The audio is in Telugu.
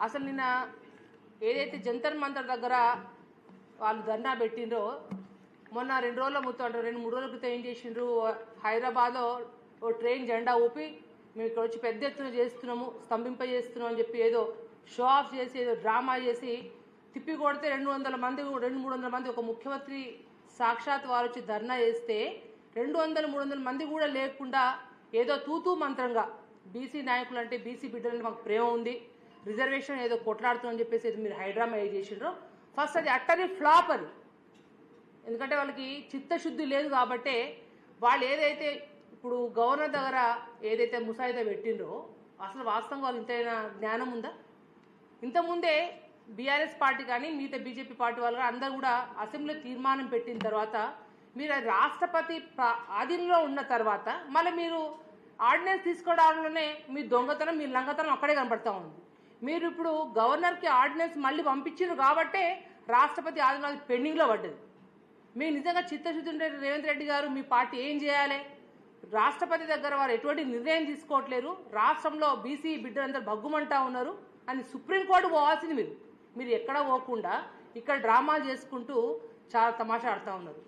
అసలు నిన్న ఏదైతే జంతర్ మంతర్ దగ్గర వాళ్ళు ధర్నా పెట్టిండ్రో మొన్న రెండు రోజుల మొత్తం రెండు మూడు రోజుల క్రితం ఏం చేసిండ్రు హైదరాబాద్లో ఓ ట్రైన్ జెండా ఊపి మేము ఇక్కడ వచ్చి పెద్ద ఎత్తున చేస్తున్నాము స్తంభింప చేస్తున్నాం అని చెప్పి ఏదో షో ఆఫ్ చేసి ఏదో డ్రామా చేసి తిప్పి కొడితే రెండు వందల మంది రెండు మూడు వందల మంది ఒక ముఖ్యమంత్రి సాక్షాత్ వారు వచ్చి ధర్నా చేస్తే రెండు వందల మూడు వందల మంది కూడా లేకుండా ఏదో తూతూ మంత్రంగా బీసీ నాయకులు అంటే బీసీ బిడ్డలంటే మాకు ప్రేమ ఉంది. రిజర్వేషన్ ఏదో కొట్లాడుతుందని చెప్పేసి ఏదో మీరు హైడ్రామా ఏ చేసిండ్రో ఫస్ట్ అది అట్టని ఫ్లాప్ అది. ఎందుకంటే వాళ్ళకి చిత్తశుద్ధి లేదు కాబట్టే వాళ్ళు ఏదైతే ఇప్పుడు గవర్నర్ దగ్గర ఏదైతే ముసాయిదా పెట్టిండ్రో అసలు వాస్తవంగా వాళ్ళు ఇంతైనా జ్ఞానం ఉందా? ఇంతకుముందే బీఆర్ఎస్ పార్టీ కానీ మిగతా బీజేపీ పార్టీ వాళ్ళు అందరూ కూడా అసెంబ్లీలో తీర్మానం పెట్టిన తర్వాత మీరు అది రాష్ట్రపతి ఆధీనంలో ఉన్న తర్వాత మళ్ళీ మీరు ఆర్డినెన్స్ తీసుకోవడంలోనే మీ దొంగతనం మీ లంగతనం అక్కడే కనబడతా ఉంది. మీరు ఇప్పుడు గవర్నర్కి ఆర్డినెన్స్ మళ్ళీ పంపించారు కాబట్టే రాష్ట్రపతి ఆధీనంలో అది పెండింగ్లో పడ్డది. మీరు నిజంగా చిత్తశుద్ధి ఉంటే రేవంత్ రెడ్డి గారు మీ పార్టీ ఏం చేయాలి? రాష్ట్రపతి దగ్గర వారు ఎటువంటి నిర్ణయం తీసుకోవట్లేరు. రాష్ట్రంలో బీసీ బిడ్డలందరూ భగ్గుమంటా ఉన్నారు అని సుప్రీంకోర్టు పోవాల్సింది మీరు. మీరు ఎక్కడ పోకుండా ఇక్కడ డ్రామాలు చేసుకుంటూ చాలా తమాషా ఆడుతూ ఉన్నారు.